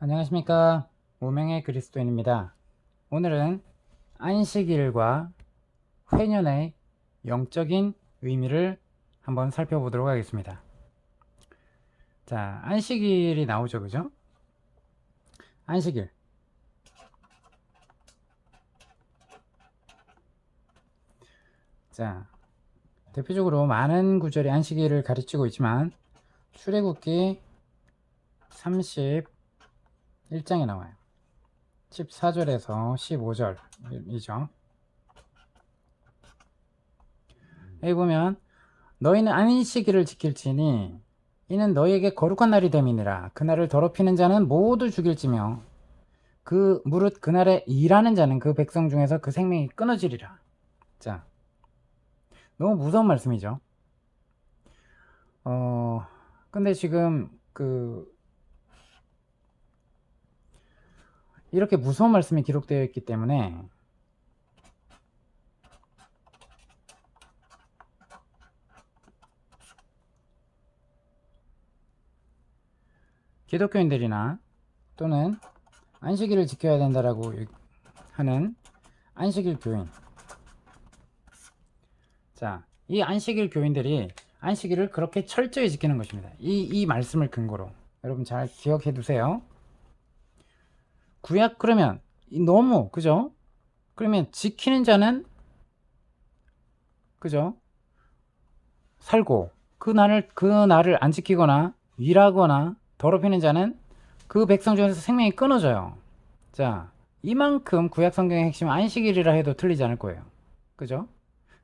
안녕하십니까. 무명의 그리스도인입니다. 오늘은 안식일과 회년의 영적인 의미를 한번 살펴보도록 하겠습니다. 자 안식일이 나오죠 그죠? 안식일. 자 대표적으로 많은 구절이 안식일을 가르치고 있지만 출애굽기 31장에 나와요. 14절에서 15절이죠. 여기 보면 너희는 안식일을 지킬지니 이는 너희에게 거룩한 날이 됨이니라. 그날을 더럽히는 자는 모두 죽일지며 그 무릇 그날에 일하는 자는 그 백성 중에서 그 생명이 끊어지리라. 자 너무 무서운 말씀이죠. 어 근데 지금 그 이렇게 무서운 말씀이 기록되어 있기 때문에 기독교인들이나 또는 안식일을 지켜야 된다라고 하는 안식일 교인 자, 이 안식일 교인들이 안식일을 그렇게 철저히 지키는 것입니다. 이, 이 말씀을 근거로 여러분 잘 기억해 두세요. 구약 그러면 이 너무 그죠? 그러면 지키는 자는 그죠? 살고 그 날을 그 날을 안 지키거나 일하거나 더럽히는 자는 그 백성 중에서 생명이 끊어져요. 자, 이만큼 구약 성경의 핵심 안식일이라 해도 틀리지 않을 거예요. 그죠?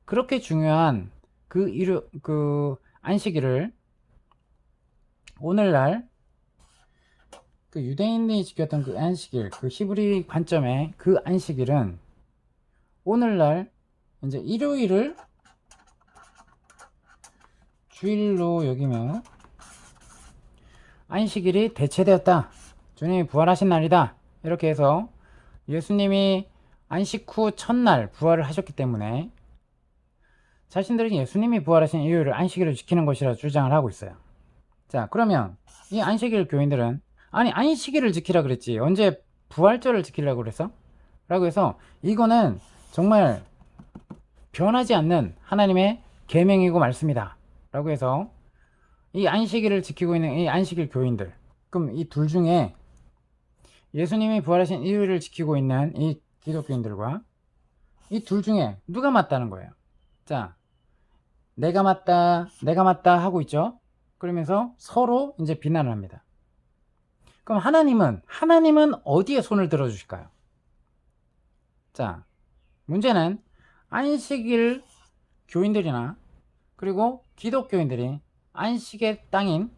그렇게 중요한 그 일요 그 안식일을 오늘날 그 유대인들이 지켰던 그 안식일, 그 히브리 관점의 그 안식일은 오늘날 이제 일요일을 주일로 여기며 안식일이 대체되었다. 주님이 부활하신 날이다. 이렇게 해서 예수님이 안식 후 첫날 부활을 하셨기 때문에 자신들은 예수님이 부활하신 일요일을 안식일을 지키는 것이라 주장을 하고 있어요. 자, 그러면 이 안식일 교인들은 아니 안식일을 지키라 그랬지 언제 부활절을 지키려고 그랬어? 라고 해서 이거는 정말 변하지 않는 하나님의 계명이고 말씀이다. 라고 해서 이 안식일을 지키고 있는 이 안식일 교인들 그럼 이 둘 중에 예수님이 부활하신 일요일을 지키고 있는 이 기독교인들과 이 둘 중에 누가 맞다는 거예요. 자, 내가 맞다, 내가 맞다 하고 있죠. 그러면서 서로 이제 비난을 합니다. 그럼 하나님은 하나님은 어디에 손을 들어 주실까요? 자, 문제는 안식일 교인들이나 그리고 기독교인들이 안식의 땅인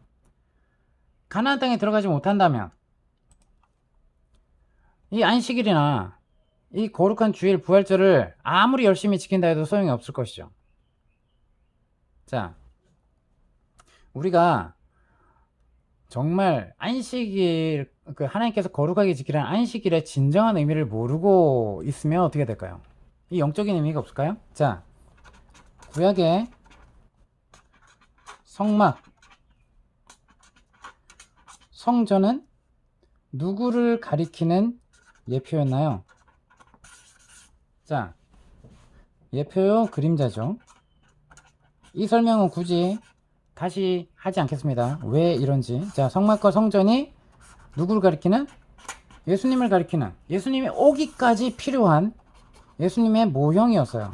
가나안 땅에 들어가지 못한다면 이 안식일이나 이 거룩한 주일 부활절을 아무리 열심히 지킨다 해도 소용이 없을 것이죠. 자, 우리가 정말 안식일, 그 하나님께서 거룩하게 지키라는 안식일의 진정한 의미를 모르고 있으면 어떻게 될까요? 이 영적인 의미가 없을까요? 자, 구약의 성막, 성전은 누구를 가리키는 예표였나요? 자, 예표요 그림자죠. 이 설명은 굳이 다시 하지 않겠습니다. 왜 이런지. 자, 성막과 성전이 누구를 가리키는? 예수님을 가리키는 예수님이 오기까지 필요한 예수님의 모형이었어요.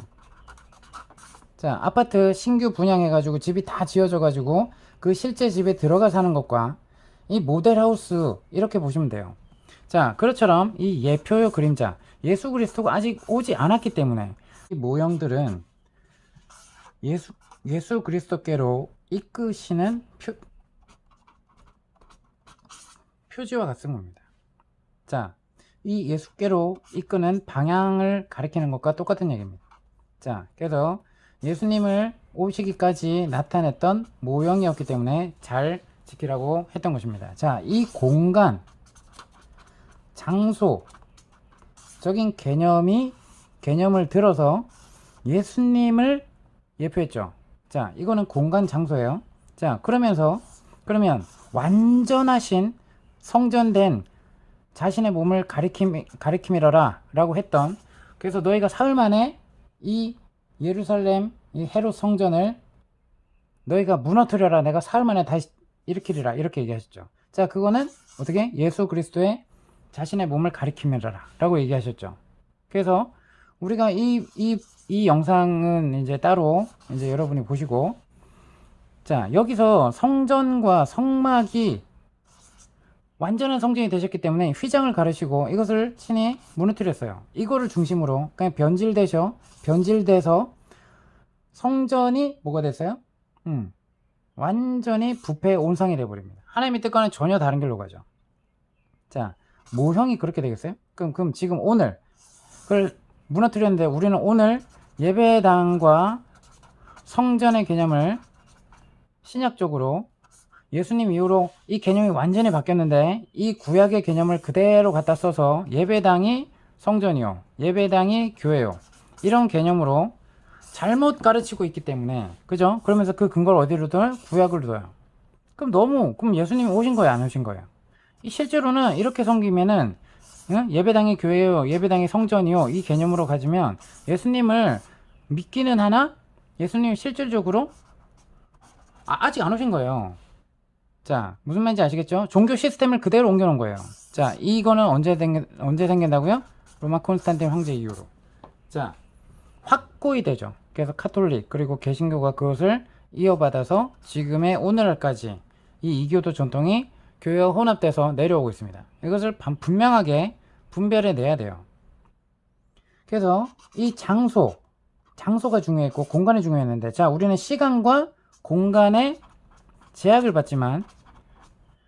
자, 아파트 신규 분양해가지고 집이 다 지어져가지고 그 실제 집에 들어가 사는 것과 이 모델하우스 이렇게 보시면 돼요. 자, 그렇처럼 이 예표요 그림자 예수 그리스도가 아직 오지 않았기 때문에 이 모형들은 예수 예수 그리스도께로 이끄시는 표, 표지와 같은 겁니다. 자, 이 예수께로 이끄는 방향을 가리키는 것과 똑같은 얘기입니다. 자, 그래서 예수님을 오시기까지 나타냈던 모형이었기 때문에 잘 지키라고 했던 것입니다. 자, 이 공간, 장소적인 개념이 개념을 들어서 예수님을 예표했죠. 자, 이거는 공간 장소예요. 자, 그러면서 그러면 완전하신 성전된 자신의 몸을 가리킴, 가리킴이라라 라고 했던 그래서 너희가 사흘 만에 이 예루살렘 이 헤롯 성전을 너희가 무너뜨려라. 내가 사흘 만에 다시 일으키리라. 이렇게 얘기하셨죠. 자 그거는 어떻게? 예수 그리스도의 자신의 몸을 가리킴이라라 라고 얘기하셨죠. 그래서 우리가 이, 이, 이 영상은 이제 따로 이제 여러분이 보시고 자 여기서 성전과 성막이 완전한 성전이 되셨기 때문에 휘장을 가르시고 이것을 친히 무너뜨렸어요. 이거를 중심으로 그냥 변질되셔 변질돼서 성전이 뭐가 됐어요? 음, 완전히 부패 온상이 되어버립니다. 하나님의 뜻과는 전혀 다른 길로 가죠. 자, 모형이 그렇게 되겠어요? 그럼 그럼 지금 오늘 그걸 무너뜨렸는데 우리는 오늘 예배당과 성전의 개념을 신약적으로 예수님 이후로 이 개념이 완전히 바뀌었는데 이 구약의 개념을 그대로 갖다 써서 예배당이 성전이요 예배당이 교회요 이런 개념으로 잘못 가르치고 있기 때문에 그죠? 그러면서 그 근거를 어디로 둬요? 구약을 둬요 그럼 너무 그럼 예수님이 오신 거예요 안 오신 거예요? 이 실제로는 이렇게 섬기면은 응? 예배당이 교회요 예배당이 성전이요 이 개념으로 가지면 예수님을 믿기는 하나 예수님이 실질적으로 아, 아직 안 오신 거예요 자, 무슨 말인지 아시겠죠? 종교 시스템을 그대로 옮겨 놓은 거예요. 자, 이거는 언제, 생, 언제 생긴다고요? 로마 콘스탄틴 황제 이후로. 자, 확고히 되죠. 그래서 카톨릭, 그리고 개신교가 그것을 이어받아서 지금의 오늘날까지 이 이교도 전통이 교회와 혼합돼서 내려오고 있습니다. 이것을 반- 분명하게 분별해 내야 돼요. 그래서 이 장소, 장소가 중요했고 공간이 중요했는데, 자, 우리는 시간과 공간의 제약을 받지만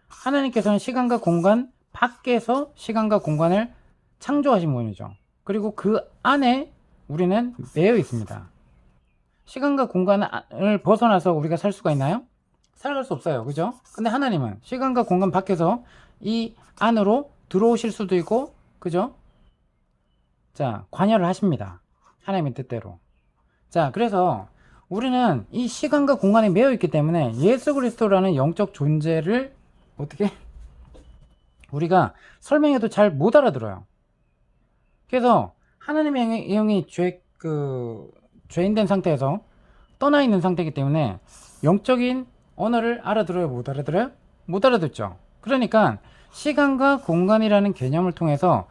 하나님께서는 시간과 공간 밖에서 시간과 공간을 창조하신 분이죠. 그리고 그 안에 우리는 매여 있습니다. 시간과 공간을 벗어나서 우리가 살 수가 있나요? 살아갈 수 없어요. 그죠? 근데 하나님은 시간과 공간 밖에서 이 안으로 들어오실 수도 있고, 그죠? 자, 관여를 하십니다. 하나님의 뜻대로. 자, 그래서 우리는 이 시간과 공간에 매여 있기 때문에 예수 그리스도라는 영적 존재를 어떻게 우리가 설명해도 잘 못 알아들어요. 그래서 하나님의 영이, 죄, 그, 죄인된 상태에서 떠나 있는 상태이기 때문에 영적인 언어를 알아들어요? 못 알아들어요? 못 알아듣죠. 그러니까 시간과 공간이라는 개념을 통해서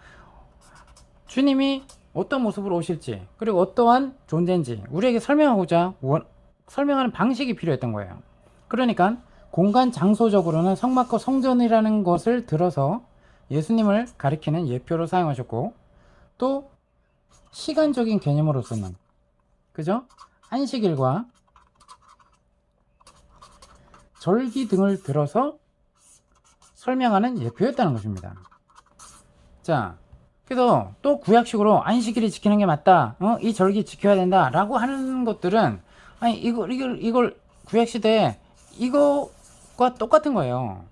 주님이 어떤 모습으로 오실지 그리고 어떠한 존재인지 우리에게 설명하고자 원- 설명하는 방식이 필요했던 거예요. 그러니까 공간 장소적으로는 성막과 성전이라는 것을 들어서 예수님을 가리키는 예표로 사용하셨고 또 시간적인 개념으로서는 그죠? 안식일과 절기 등을 들어서 설명하는 예표였다는 것입니다. 자, 그래서 또 구약식으로 안식일을 지키는 게 맞다. 어? 이 절기 지켜야 된다 라고 하는 것들은 아니 이걸 이걸 이걸 구약 시대에 이거과 똑같은 거예요.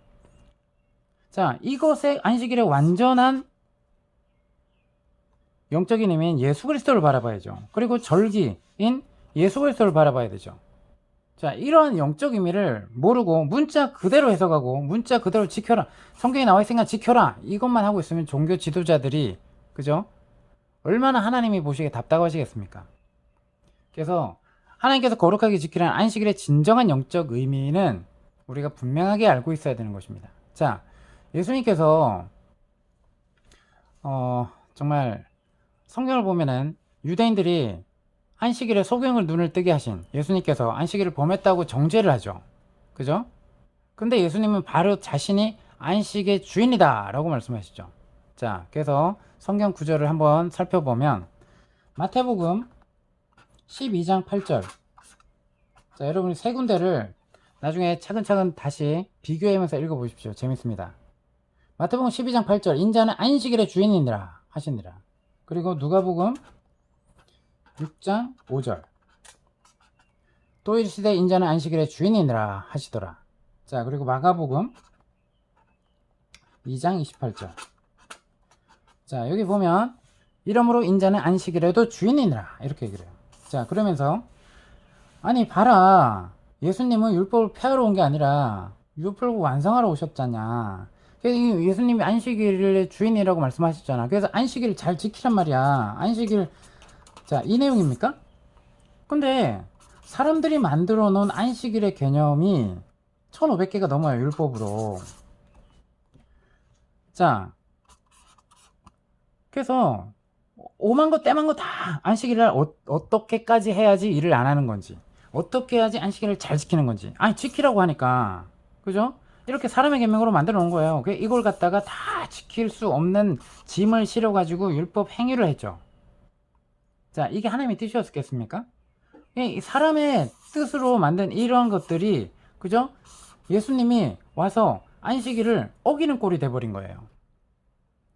자, 이것의 안식일의 완전한 영적인 의미인 예수 그리스도를 바라봐야죠. 그리고 절기인 예수 그리스도를 바라봐야 되죠. 자, 이러한 영적 의미를 모르고 문자 그대로 해석하고 문자 그대로 지켜라. 성경에 나와 있으니까 지켜라. 이것만 하고 있으면 종교 지도자들이 그죠? 얼마나 하나님이 보시기에 답답하시겠습니까? 그래서 하나님께서 거룩하게 지키라는 안식일의 진정한 영적 의미는 우리가 분명하게 알고 있어야 되는 것입니다. 자, 예수님께서 어, 정말 성경을 보면은 유대인들이 안식일에 소경을 눈을 뜨게 하신 예수님께서 안식일을 범했다고 정죄를 하죠. 그죠? 근데 예수님은 바로 자신이 안식의 주인이다 라고 말씀하시죠. 자, 그래서 성경 구절을 한번 살펴보면 마태복음 12장 8절 자, 여러분이 세 군데를 나중에 차근차근 다시 비교하면서 읽어보십시오. 재밌습니다. 마태복음 12장 8절 인자는 안식일의 주인이니라 하시니라. 그리고 누가복음 6장 5절 또 이르시되 인자는 안식일의 주인이니라 하시더라. 자, 그리고 마가복음 2장 28절 자, 여기 보면 이러므로 인자는 안식일에도 주인이니라 이렇게 얘기를 해요. 자, 그러면서 아니 봐라 예수님은 율법을 폐하러 온 게 아니라 율법을 완성하러 오셨잖냐 예수님이 안식일의 주인이라고 말씀하셨잖아. 그래서 안식일을 잘 지키란 말이야. 안식일, 자, 이 내용입니까? 근데 사람들이 만들어 놓은 안식일의 개념이 1500개가 넘어요, 율법으로. 자, 그래서 오만 거 떼만 거 다 안식일을 어, 어떻게까지 해야지 일을 안 하는 건지 어떻게 해야지 안식일을 잘 지키는 건지 아니 지키라고 하니까 그죠? 이렇게 사람의 계명으로 만들어 놓은 거예요. 그 이걸 갖다가 다 지킬 수 없는 짐을 실어 가지고 율법 행위를 했죠. 자, 이게 하나님의 뜻이었겠습니까? 이 사람의 뜻으로 만든 이러한 것들이 그죠? 예수님이 와서 안식일을 어기는 꼴이 돼버린 거예요.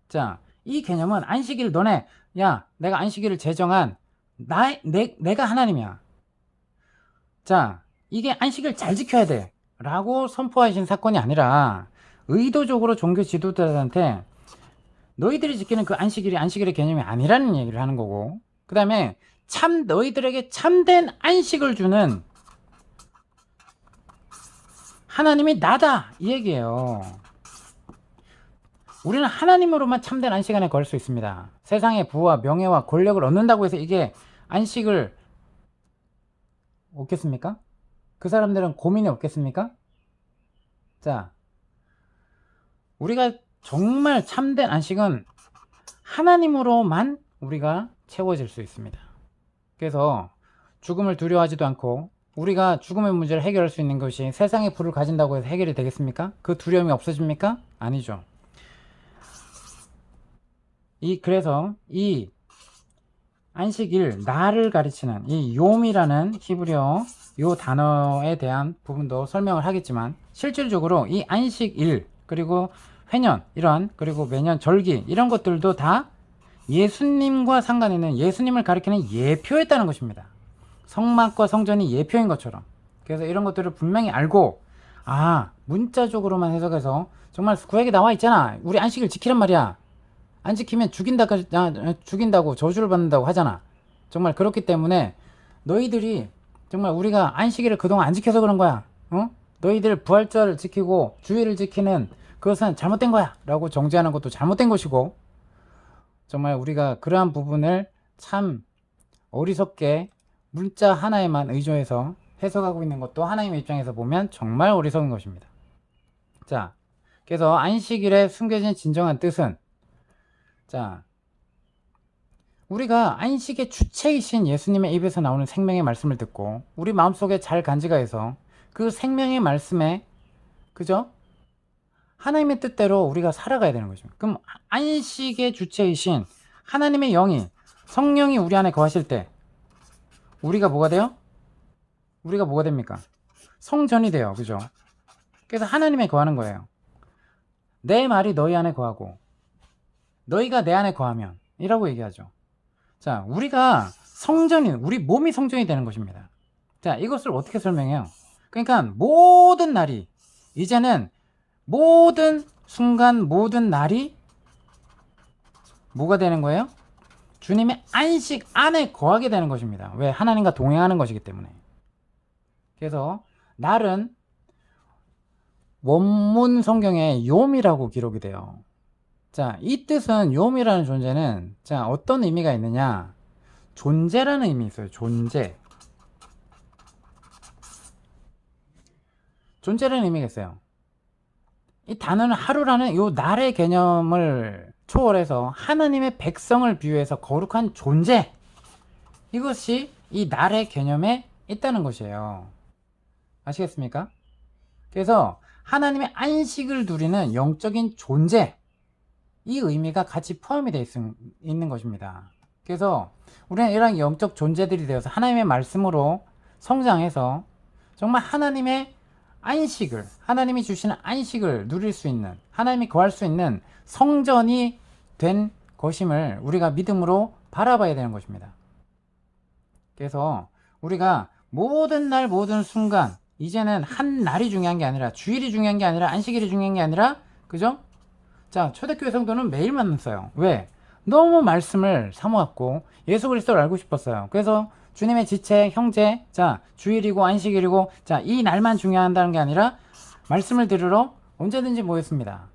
자, 이 개념은 안식일 너네 야 내가 안식일을 제정한 나 내, 내가 하나님이야. 자, 이게 안식일 잘 지켜야 돼. 라고 선포하신 사건이 아니라 의도적으로 종교 지도자들한테 너희들이 지키는 그 안식일이 안식일의 개념이 아니라는 얘기를 하는 거고 그 다음에 참 너희들에게 참된 안식을 주는 하나님이 나다 이 얘기예요 우리는 하나님으로만 참된 안식 안에 걸 수 있습니다 세상의 부와 명예와 권력을 얻는다고 해서 이게 안식을 없겠습니까? 그 사람들은 고민이 없겠습니까? 자, 우리가 정말 참된 안식은 하나님으로만 우리가 채워질 수 있습니다. 그래서 죽음을 두려워하지도 않고 우리가 죽음의 문제를 해결할 수 있는 것이 세상의 불을 가진다고 해서 해결이 되겠습니까? 그 두려움이 없어집니까? 아니죠. 이 그래서 이 안식일 나를 가르치는 이 욤이라는 히브리어 요 단어에 대한 부분도 설명을 하겠지만 실질적으로 이 안식일 그리고 회년 이러한 그리고 매년 절기 이런 것들도 다 예수님과 상관 있는 예수님을 가리키는 예표였다는 것입니다. 성막과 성전이 예표인 것처럼 그래서 이런 것들을 분명히 알고 아 문자적으로만 해석해서 정말 구약에 나와 있잖아 우리 안식일 지키란 말이야 안 지키면 죽인다, 아, 죽인다고 저주를 받는다고 하잖아. 정말 그렇기 때문에 너희들이 정말 우리가 안식일을 그동안 안 지켜서 그런 거야. 어? 너희들 부활절을 지키고 주일을 지키는 그것은 잘못된 거야. 라고 정죄하는 것도 잘못된 것이고 정말 우리가 그러한 부분을 참 어리석게 문자 하나에만 의존해서 해석하고 있는 것도 하나님의 입장에서 보면 정말 어리석은 것입니다. 자, 그래서 안식일에 숨겨진 진정한 뜻은 자, 우리가 안식의 주체이신 예수님의 입에서 나오는 생명의 말씀을 듣고 우리 마음속에 잘 간직하여서 그 생명의 말씀에 그죠? 하나님의 뜻대로 우리가 살아가야 되는 거죠. 그럼 안식의 주체이신 하나님의 영이 성령이 우리 안에 거하실 때 우리가 뭐가 돼요? 우리가 뭐가 됩니까? 성전이 돼요. 그죠? 그래서 하나님에 거하는 거예요. 내 말이 너희 안에 거하고 너희가 내 안에 거하면 이라고 얘기하죠. 자, 우리가 성전이, 우리 몸이 성전이 되는 것입니다. 자, 이것을 어떻게 설명해요? 그러니까 모든 날이, 이제는 모든 순간, 모든 날이 뭐가 되는 거예요? 주님의 안식 안에 거하게 되는 것입니다. 왜? 하나님과 동행하는 것이기 때문에. 그래서 날은 원문 성경에 욤이라고 기록이 돼요. 자, 이 뜻은 욤이라는 존재는 자, 어떤 의미가 있느냐? 존재라는 의미 있어요. 존재. 존재라는 의미가 있어요. 이 단어는 하루라는 요 날의 개념을 초월해서 하나님의 백성을 비유해서 거룩한 존재. 이것이 이 날의 개념에 있다는 것이에요. 아시겠습니까? 그래서 하나님의 안식을 누리는 영적인 존재. 이 의미가 같이 포함이 되어 있, 는 것입니다. 그래서 우리는 이런 영적 존재들이 되어서 하나님의 말씀으로 성장해서 정말 하나님의 안식을, 하나님이 주시는 안식을 누릴 수 있는, 하나님이 거할 수 있는 성전이 된 것임을 우리가 믿음으로 바라봐야 되는 것입니다. 그래서 우리가 모든 날, 모든 순간, 이제는 한 날이 중요한 게 아니라, 주일이 중요한 게 아니라, 안식일이 중요한 게 아니라, 그죠? 자, 초대교회 성도는 매일 만났어요. 왜? 너무 말씀을 사모았고 예수 그리스도를 알고 싶었어요. 그래서 주님의 지체, 형제, 자, 주일이고 안식일이고 자, 이 날만 중요한다는 게 아니라 말씀을 들으러 언제든지 모였습니다.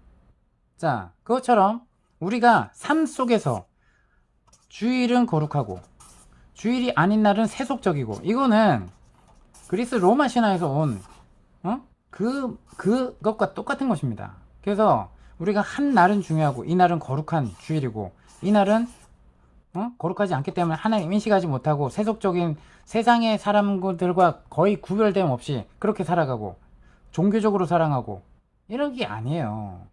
자, 그것처럼 우리가 삶 속에서 주일은 거룩하고 주일이 아닌 날은 세속적이고 이거는 그리스 로마 신화에서 온 어? 그 그것과 똑같은 것입니다. 그래서 우리가 한 날은 중요하고 이 날은 거룩한 주일이고 이 날은 어? 거룩하지 않기 때문에 하나님 인식하지 못하고 세속적인 세상의 사람들과 거의 구별됨 없이 그렇게 살아가고 종교적으로 사랑하고 이런 게 아니에요.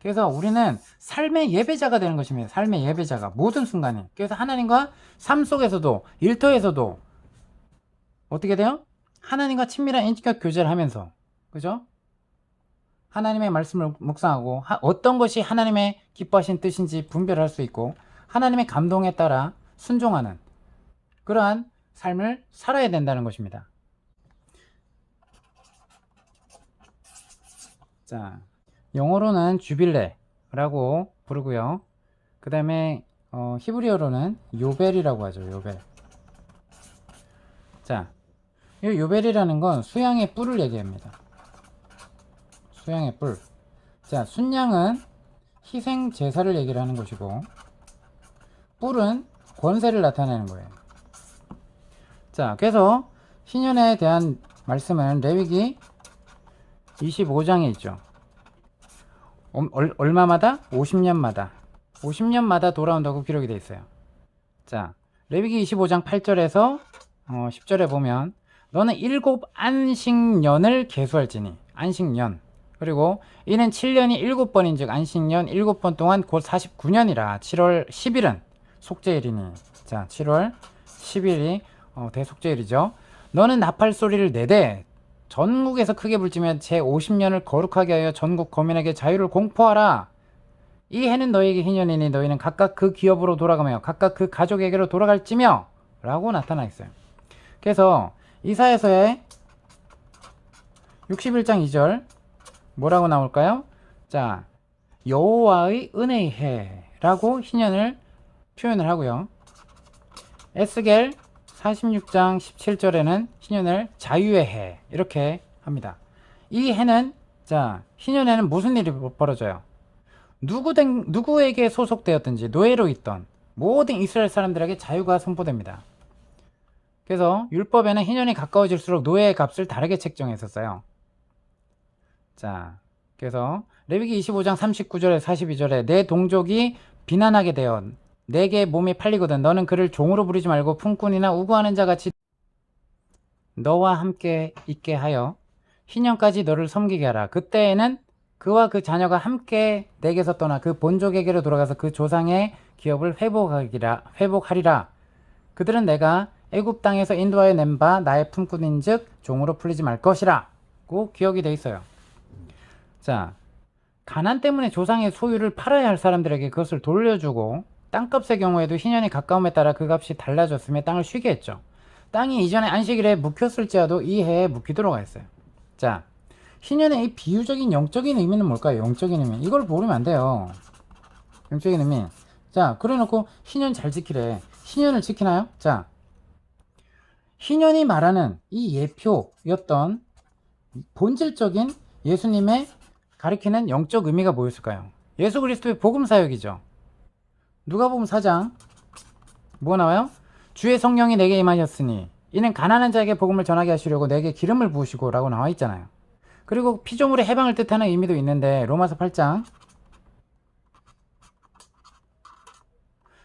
그래서 우리는 삶의 예배자가 되는 것입니다. 삶의 예배자가 모든 순간에. 그래서 하나님과 삶 속에서도 일터에서도 어떻게 돼요? 하나님과 친밀한 인격 교제를 하면서 그죠? 하나님의 말씀을 묵상하고 하- 어떤 것이 하나님의 기뻐하신 뜻인지 분별할 수 있고 하나님의 감동에 따라 순종하는 그러한 삶을 살아야 된다는 것입니다. 자, 영어로는 주빌레라고 부르고요. 그 다음에 어, 히브리어로는 요벨이라고 하죠. 요벨. 자, 이 요벨이라는 건 수양의 뿔을 얘기합니다. 수양의 뿔. 자, 순양은 희생 제사를 얘기를 하는 것이고 뿔은 권세를 나타내는 거예요. 자, 그래서 신년에 대한 말씀은 레위기 25장에 있죠. 얼마마다? 50년마다. 50년마다 돌아온다고 기록이 되어 있어요. 자, 레위기 25장 8절에서 어, 10절에 보면 너는 일곱 안식년을 계수할지니 안식년 그리고 이는 7년이 일곱 번인 즉 안식년 일곱 번 동안 곧 49년이라 7월 10일은 속죄일이니 자 7월 10일이 어, 대속죄일이죠. 너는 나팔 소리를 내되 전국에서 크게 불지며 제 50년을 거룩하게 하여 전국 거민에게 자유를 공포하라. 이 해는 너에게 희년이니 너희는 각각 그 기업으로 돌아가며 각각 그 가족에게로 돌아갈지며 라고 나타나 있어요. 그래서 이사에서의 61장 2절 뭐라고 나올까요? 자, 여호와의 은혜의 해라고 희년을 표현을 하고요. 에스겔 46장 17절에는 희년을 자유의 해 이렇게 합니다. 이 해는 자, 희년에는 무슨 일이 벌어져요? 누구든 누구에게 소속되었든지 노예로 있던 모든 이스라엘 사람들에게 자유가 선포됩니다. 그래서 율법에는 희년이 가까워질수록 노예의 값을 다르게 책정했었어요. 자, 그래서 레위기 25장 39절에 42절에 내 동족이 비난하게 되어 내게 몸이 팔리거든 너는 그를 종으로 부리지 말고 품꾼이나 우구하는 자 같이 너와 함께 있게 하여 희년까지 너를 섬기게 하라. 그때에는 그와 그 자녀가 함께 내게서 떠나 그 본족에게로 돌아가서 그 조상의 기업을 회복하리라. 회복하리라. 그들은 내가 애굽 땅에서 인도하여 낸 바 나의 품꾼인즉 종으로 풀리지 말 것이라고 기억이 돼 있어요. 자, 가난 때문에 조상의 소유를 팔아야 할 사람들에게 그것을 돌려주고 땅값의 경우에도 희년이 가까움에 따라 그 값이 달라졌으며 땅을 쉬게 했죠. 땅이 이전에 안식일에 묵혔을지라도 이 해에 묵히도록 했어요. 자, 희년의 이 비유적인 영적인 의미는 뭘까요? 영적인 의미. 이걸 모르면 안 돼요. 영적인 의미. 자, 그래 놓고 희년 잘 지키래. 희년을 지키나요? 자, 희년이 말하는 이 예표였던 본질적인 예수님의 가리키는 영적 의미가 뭐였을까요? 예수 그리스도의 복음 사역이죠. 누가복음 4장 뭐 나와요? 주의 성령이 내게 임하셨으니 이는 가난한 자에게 복음을 전하게 하시려고 내게 기름을 부으시고 라고 나와 있잖아요. 그리고 피조물의 해방을 뜻하는 의미도 있는데 로마서 8장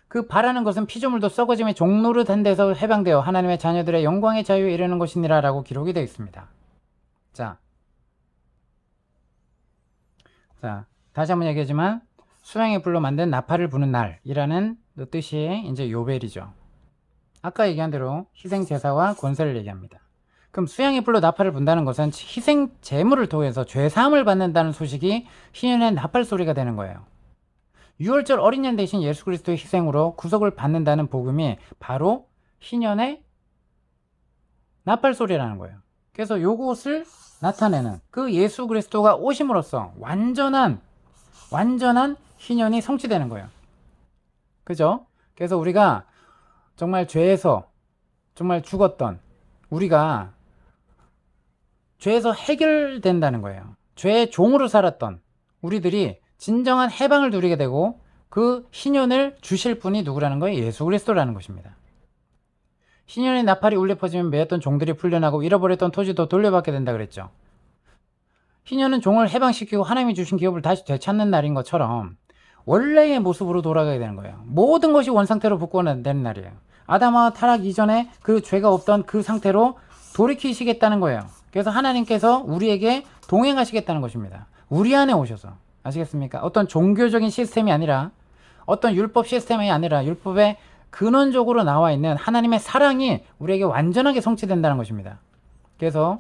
그 바라는 것은 피조물도 썩어짐의 종로를 한 데서 해방되어 하나님의 자녀들의 영광의 자유에 이르는 것이니라 라고 기록이 되어 있습니다. 자, 자 다시 한번 얘기하지만 수양의 불로 만든 나팔을 부는 날이라는 뜻이 이제 요벨이죠. 아까 얘기한 대로 희생 제사와 권세를 얘기합니다. 그럼 수양의 불로 나팔을 분다는 것은 희생 제물을 통해서 죄 사함을 받는다는 소식이 희년의 나팔 소리가 되는 거예요. 6월절 어린 양 대신 예수 그리스도의 희생으로 구속을 받는다는 복음이 바로 희년의 나팔 소리라는 거예요. 그래서 요것을 나타내는 그 예수 그리스도가 오심으로써 완전한 완전한 희년이 성취되는 거예요. 그죠? 그래서 우리가 정말 죄에서 정말 죽었던 우리가 죄에서 해결된다는 거예요. 죄의 종으로 살았던 우리들이 진정한 해방을 누리게 되고 그 희년을 주실 분이 누구라는 거예요? 예수 그리스도라는 것입니다. 희년의 나팔이 울려 퍼지면 매였던 종들이 풀려나고 잃어버렸던 토지도 돌려받게 된다 그랬죠. 희년은 종을 해방시키고 하나님이 주신 기업을 다시 되찾는 날인 것처럼 원래의 모습으로 돌아가게 되는 거예요. 모든 것이 원상태로 복구되는 날이에요. 아담과 타락 이전에 그 죄가 없던 그 상태로 돌이키시겠다는 거예요. 그래서 하나님께서 우리에게 동행하시겠다는 것입니다. 우리 안에 오셔서. 아시겠습니까? 어떤 종교적인 시스템이 아니라 어떤 율법 시스템이 아니라 율법의 근원적으로 나와 있는 하나님의 사랑이 우리에게 완전하게 성취된다는 것입니다. 그래서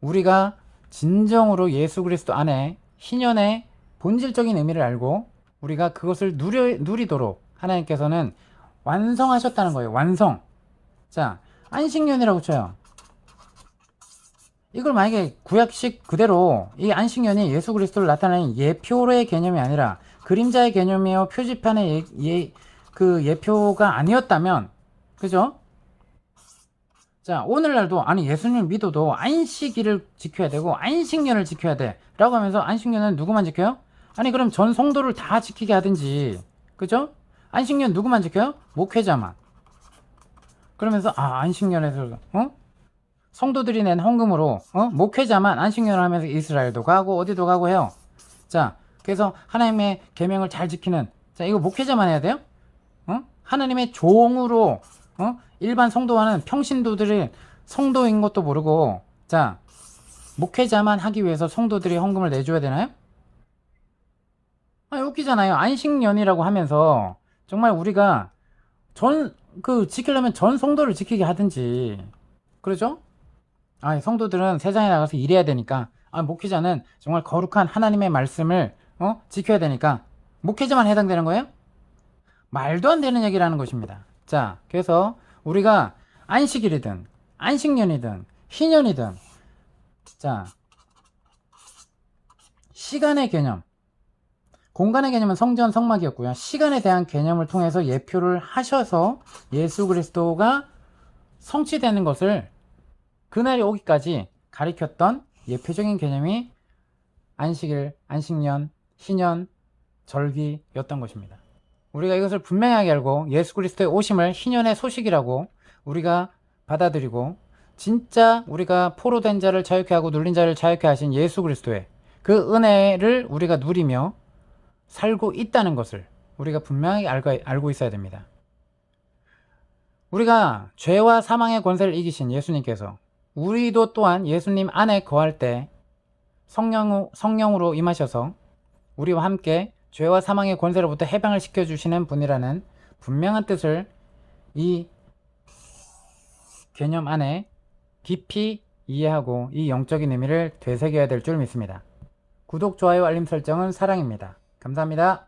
우리가 진정으로 예수 그리스도 안에 희년의 본질적인 의미를 알고 우리가 그것을 누려, 누리도록 하나님께서는 완성하셨다는 거예요. 완성. 자, 안식년이라고 쳐요. 이걸 만약에 구약식 그대로 이 안식년이 예수 그리스도를 나타내는 예표로의 개념이 아니라 그림자의 개념이요 표지판의 예, 예, 그 예표가 아니었다면 그죠? 자 오늘날도 아니 예수님 믿어도 안식일을 지켜야 되고 안식년을 지켜야 돼 라고 하면서 안식년은 누구만 지켜요? 아니 그럼 전 성도를 다 지키게 하든지 그죠? 안식년 누구만 지켜요? 목회자만 그러면서 아 안식년에서 어? 성도들이 낸 헌금으로 어? 목회자만 안식년을 하면서 이스라엘도 가고 어디도 가고 해요. 자, 그래서 하나님의 계명을 잘 지키는 자 이거 목회자만 해야 돼요? 어? 하나님의 종으로 어? 일반 성도와는 평신도들이 성도인 것도 모르고 자 목회자만 하기 위해서 성도들이 헌금을 내줘야 되나요? 아 웃기잖아요. 안식년이라고 하면서 정말 우리가 전 그 지키려면 전 성도를 지키게 하든지 그러죠? 아, 성도들은 세상에 나가서 일해야 되니까, 아, 목회자는 정말 거룩한 하나님의 말씀을, 어, 지켜야 되니까, 목회자만 해당되는 거예요? 말도 안 되는 얘기라는 것입니다. 자, 그래서 우리가 안식일이든, 안식년이든, 희년이든, 자, 시간의 개념, 공간의 개념은 성전 성막이었고요. 시간에 대한 개념을 통해서 예표를 하셔서 예수 그리스도가 성취되는 것을 그날이 오기까지 가리켰던 예표적인 개념이 안식일, 안식년, 희년, 절기였던 것입니다. 우리가 이것을 분명하게 알고 예수 그리스도의 오심을 희년의 소식이라고 우리가 받아들이고 진짜 우리가 포로된 자를 자유케 하고 눌린 자를 자유케 하신 예수 그리스도의 그 은혜를 우리가 누리며 살고 있다는 것을 우리가 알고, 알고 있어야 됩니다. 우리가 죄와 사망의 권세를 이기신 예수님께서 우리도 또한 예수님 안에 거할 때 성령, 성령으로 임하셔서 우리와 함께 죄와 사망의 권세로부터 해방을 시켜주시는 분이라는 분명한 뜻을 이 개념 안에 깊이 이해하고 이 영적인 의미를 되새겨야 될 줄 믿습니다. 구독, 좋아요, 알림 설정은 사랑입니다. 감사합니다.